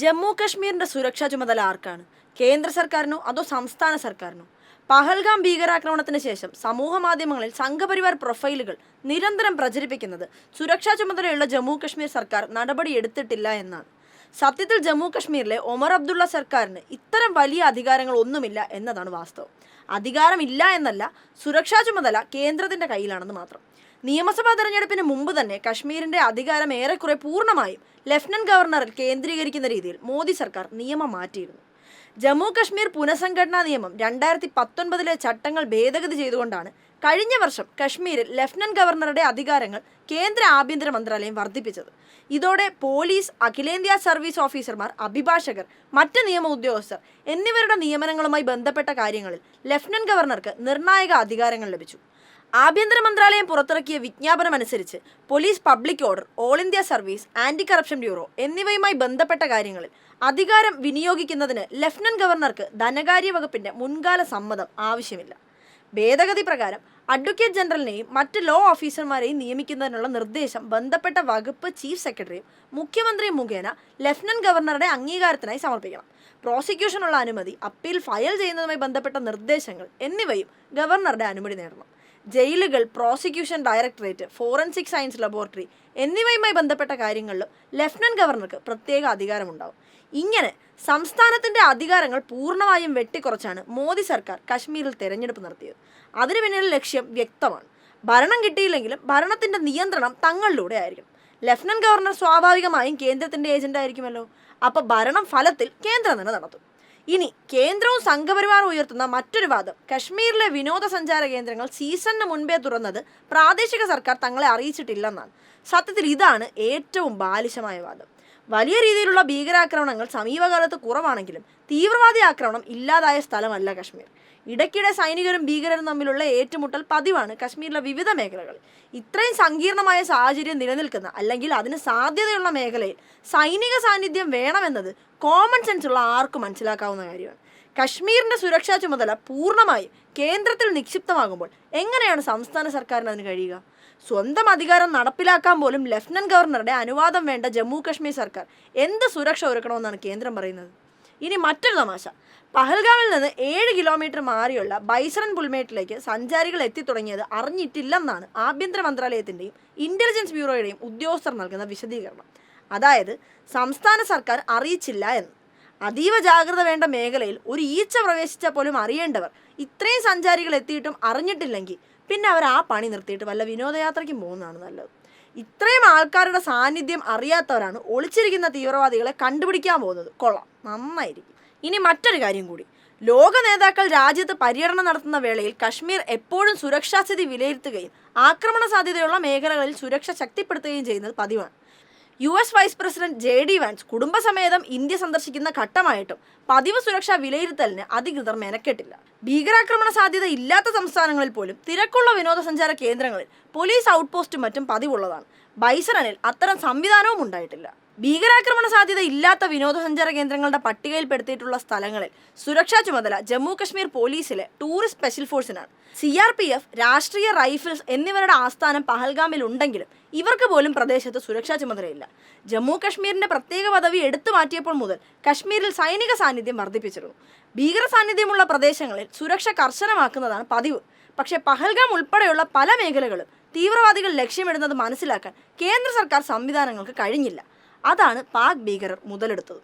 ജമ്മു കശ്മീരിന്റെ സുരക്ഷാ ചുമതല ആർക്കാണ്? കേന്ദ്ര സർക്കാരിനോ അതോ സംസ്ഥാന സർക്കാരിനോ? പഹൽഗാം ഭീകരാക്രമണത്തിന് ശേഷം സമൂഹ മാധ്യമങ്ങളിൽ സംഘപരിവാർ പ്രൊഫൈലുകൾ നിരന്തരം പ്രചരിപ്പിക്കുന്നത് സുരക്ഷാ ചുമതലയുള്ള ജമ്മു കശ്മീർ സർക്കാർ നടപടി എടുത്തിട്ടില്ല എന്നാണ്. സത്യത്തിൽ ജമ്മു കശ്മീരിലെ ഒമർ അബ്ദുള്ള സർക്കാരിന് ഇത്തരം വലിയ അധികാരങ്ങൾ ഒന്നുമില്ല എന്നതാണ് വാസ്തവം. അധികാരമില്ല എന്നല്ല സുരക്ഷാ ചുമതല കേന്ദ്രത്തിന്റെ കയ്യിലാണെന്ന് മാത്രം. നിയമസഭാ തെരഞ്ഞെടുപ്പിന് മുമ്പ് തന്നെ കശ്മീരിന്റെ അധികാരം ഏറെക്കുറെ പൂർണമായും ലഫ്റ്റനന്റ് ഗവർണറിൽ കേന്ദ്രീകരിക്കുന്ന രീതിയിൽ മോദി സർക്കാർ നിയമം മാറ്റിയിരുന്നു. ജമ്മു കശ്മീർ പുനഃസംഘടനാ നിയമം രണ്ടായിരത്തി പത്തൊൻപതിലെ ചട്ടങ്ങൾ ഭേദഗതി ചെയ്തുകൊണ്ടാണ് കഴിഞ്ഞ വർഷം കശ്മീരിൽ ലഫ്റ്റനന്റ് ഗവർണറുടെ അധികാരങ്ങൾ കേന്ദ്ര ആഭ്യന്തര മന്ത്രാലയം വർദ്ധിപ്പിച്ചത്. ഇതോടെ പോലീസ് അഖിലേന്ത്യാ സർവീസ് ഓഫീസർമാർ അഭിഭാഷകർ മറ്റ് നിയമ ഉദ്യോഗസ്ഥർ എന്നിവരുടെ നിയമനങ്ങളുമായി ബന്ധപ്പെട്ട കാര്യങ്ങളിൽ ലഫ്റ്റനന്റ് ഗവർണർക്ക് നിർണായക അധികാരങ്ങൾ ലഭിച്ചു. ആഭ്യന്തര മന്ത്രാലയം പുറത്തിറക്കിയ വിജ്ഞാപനമനുസരിച്ച് police public order all India service anti corruption bureau എന്നിവയുമായി ബന്ധപ്പെട്ട കാര്യങ്ങളിൽ അധികാരം വിനിയോഗിക്കുന്നതിന് ലഫ്റ്റനന്റ് ഗവർണർക്ക് ധനകാര്യ വകുപ്പിന്റെ മുൻകാല സമ്മതം ആവശ്യമില്ല. ഭേദഗതി പ്രകാരം അഡ്വക്കേറ്റ് ജനറലിനെയും മറ്റ് ലോ ഓഫീസർമാരെയും നിയമിക്കുന്നതിനുള്ള നിർദ്ദേശം ബന്ധപ്പെട്ട വകുപ്പ് ചീഫ് സെക്രട്ടറിയും മുഖ്യമന്ത്രി മുഖേന ലഫ്റ്റനന്റ് ഗവർണറുടെ അംഗീകാരത്തിനായി സമർപ്പിക്കണം. പ്രോസിക്യൂഷനുള്ള അനുമതി അപ്പീൽ ഫയൽ ചെയ്യുന്നതുമായി ബന്ധപ്പെട്ട നിർദ്ദേശങ്ങൾ എന്നിവയും ഗവർണറുടെ അനുമതി നേടണം. ജയിലുകൾ prosecution directorate forensic science laboratory എന്നിവയുമായി ബന്ധപ്പെട്ട കാര്യങ്ങളിലും ലഫ്റ്റനന്റ് ഗവർണർക്ക് പ്രത്യേക അധികാരമുണ്ടാവും. ഇങ്ങനെ സംസ്ഥാനത്തിന്റെ അധികാരങ്ങൾ പൂർണമായും വെട്ടിക്കുറച്ചാണ് മോദി സർക്കാർ കശ്മീരിൽ തെരഞ്ഞെടുപ്പ് നടത്തിയത്. അതിനു പിന്നിലെ ലക്ഷ്യം വ്യക്തമാണ്. ഭരണം കിട്ടിയില്ലെങ്കിലും ഭരണത്തിന്റെ നിയന്ത്രണം തങ്ങളിലൂടെ ആയിരിക്കും. ലഫ്റ്റനന്റ് ഗവർണർ സ്വാഭാവികമായും കേന്ദ്രത്തിന്റെ ഏജന്റ് ആയിരിക്കുമല്ലോ. അപ്പൊ ഭരണം ഫലത്തിൽ കേന്ദ്രം തന്നെ നടത്തും. ഇനി കേന്ദ്രവും സംഘപരിവാറും ഉയർത്തുന്ന മറ്റൊരു വാദം. കശ്മീരിലെ വിനോദസഞ്ചാര കേന്ദ്രങ്ങൾ സീസണിന് മുൻപേ തുറന്നത് പ്രാദേശിക സർക്കാർ തങ്ങളെ അറിയിച്ചിട്ടില്ലെന്നാണ്. സത്യത്തിൽ ഇതാണ് ഏറ്റവും ബാലിശമായ വാദം. വലിയ രീതിയിലുള്ള ഭീകരാക്രമണങ്ങൾ സമീപകാലത്ത് കുറവാണെങ്കിലും തീവ്രവാദി ആക്രമണം ഇല്ലാതായ സ്ഥലമല്ല കശ്മീർ. ഇടയ്ക്കിടെ സൈനികരും ഭീകരരും തമ്മിലുള്ള ഏറ്റുമുട്ടൽ പതിവാണ് കശ്മീരിലെ വിവിധ മേഖലകളിൽ. ഇത്രയും സങ്കീർണമായ സാഹചര്യം നിലനിൽക്കുന്ന അല്ലെങ്കിൽ അതിന് സാധ്യതയുള്ള മേഖലയിൽ സൈനിക സാന്നിധ്യം വേണമെന്നത് കോമൺ സെൻസ് ഉള്ള ആർക്കും മനസ്സിലാക്കാവുന്ന കാര്യമാണ്. കശ്മീരിന്റെ സുരക്ഷാ ചുമതല പൂർണമായും കേന്ദ്രത്തിൽ നിക്ഷിപ്തമാകുമ്പോൾ എങ്ങനെയാണ് സംസ്ഥാന സർക്കാരിന് അതിന് കഴിയുക? സ്വന്തം അധികാരം നടപ്പിലാക്കാൻ പോലും ലഫ്റ്റനന്റ് ഗവർണറുടെ അനുവാദം വേണ്ട ജമ്മു കശ്മീർ സർക്കാർ എന്ത് സുരക്ഷ ഒരുക്കണമെന്നാണ് കേന്ദ്രം പറയുന്നത്? ഇനി മറ്റൊരു തമാശ. പഹൽഗാമിൽ നിന്ന് ഏഴ് കിലോമീറ്റർ മാറിയുള്ള ബൈസറൻ പുൽമേട്ടിലേക്ക് സഞ്ചാരികൾ എത്തിത്തുടങ്ങിയത് അറിഞ്ഞിട്ടില്ലെന്നാണ് ആഭ്യന്തര മന്ത്രാലയത്തിന്റെയും ഇന്റലിജൻസ് ബ്യൂറോയുടെയും ഉദ്യോഗസ്ഥർ നൽകുന്ന വിശദീകരണം. അതായത് സംസ്ഥാന സർക്കാർ അറിയിച്ചില്ല എന്ന്. അതീവ ജാഗ്രത വേണ്ട മേഖലയിൽ ഒരു ഈച്ച പ്രവേശിച്ച പോലും അറിയേണ്ടവർ ഇത്രയും സഞ്ചാരികൾ എത്തിയിട്ടും അറിഞ്ഞിട്ടില്ലെങ്കിൽ പിന്നെ അവർ ആ പണി നിർത്തിയിട്ട് വല്ല വിനോദയാത്രയ്ക്കും പോകുന്നതാണ് നല്ലത്. ഇത്രയും ആൾക്കാരുടെ സാന്നിധ്യം അറിയാത്തവരാണ് ഒളിച്ചിരിക്കുന്ന തീവ്രവാദികളെ കണ്ടുപിടിക്കാൻ പോകുന്നത്. കൊള്ളാം. നന്നായിരിക്കും. ഇനി മറ്റൊരു കാര്യം കൂടി. ലോക നേതാക്കൾ രാജ്യത്ത് പര്യടനം നടത്തുന്ന വേളയിൽ കശ്മീർ എപ്പോഴും സുരക്ഷാസ്ഥിതി വിലയിരുത്തുകയും ആക്രമണ സാധ്യതയുള്ള മേഖലകളിൽ സുരക്ഷ ശക്തിപ്പെടുത്തുകയും ചെയ്യുന്നത് പതിവാണ്. U S vice president J D Vance കുടുംബസമേതം ഇന്ത്യ സന്ദർശിക്കുന്ന ഘട്ടമായിട്ടും പതിവ് സുരക്ഷാ വിലയിരുത്തലിന് അധികൃതർ മെനക്കെട്ടില്ല. ഭീകരാക്രമണ സാധ്യത ഇല്ലാത്ത സംസ്ഥാനങ്ങളിൽ പോലും തിരക്കുള്ള വിനോദസഞ്ചാര കേന്ദ്രങ്ങളിൽ പോലീസ് ഔട്ട് പോസ്റ്റും മറ്റും പതിവുള്ളതാണ്. ബൈസറനിൽ അത്തരം സംവിധാനവും ഉണ്ടായിട്ടില്ല. ഭീകരാക്രമണ സാധ്യത ഇല്ലാത്ത വിനോദസഞ്ചാര കേന്ദ്രങ്ങളുടെ പട്ടികയിൽപ്പെടുത്തിയിട്ടുള്ള സ്ഥലങ്ങളിൽ സുരക്ഷാ ചുമതല ജമ്മു കശ്മീർ പോലീസിലെ tourist special ഫോഴ്സിനാണ്. C R P F Rashtriya rifles എന്നിവരുടെ ആസ്ഥാനം പഹൽഗാമിൽ ഉണ്ടെങ്കിലും ഇവർക്ക് പോലും പ്രദേശത്ത് സുരക്ഷാ ചുമതലയില്ല. ജമ്മു കശ്മീരിന്റെ പ്രത്യേക പദവി എടുത്തു മാറ്റിയപ്പോൾ മുതൽ കശ്മീരിൽ സൈനിക സാന്നിധ്യം വർദ്ധിപ്പിച്ചിരുന്നു. ഭീകര സാന്നിധ്യമുള്ള പ്രദേശങ്ങളിൽ സുരക്ഷ കർശനമാക്കുന്നതാണ് പതിവ്. പക്ഷേ പഹൽഗാം ഉൾപ്പെടെയുള്ള പല മേഖലകളും തീവ്രവാദികൾ ലക്ഷ്യമിടുന്നത് മനസ്സിലാക്കാൻ കേന്ദ്ര സർക്കാർ സംവിധാനങ്ങൾക്ക് കഴിഞ്ഞില്ല. അതാണ് പാക് ഭീകരർ മുതലെടുത്തത്.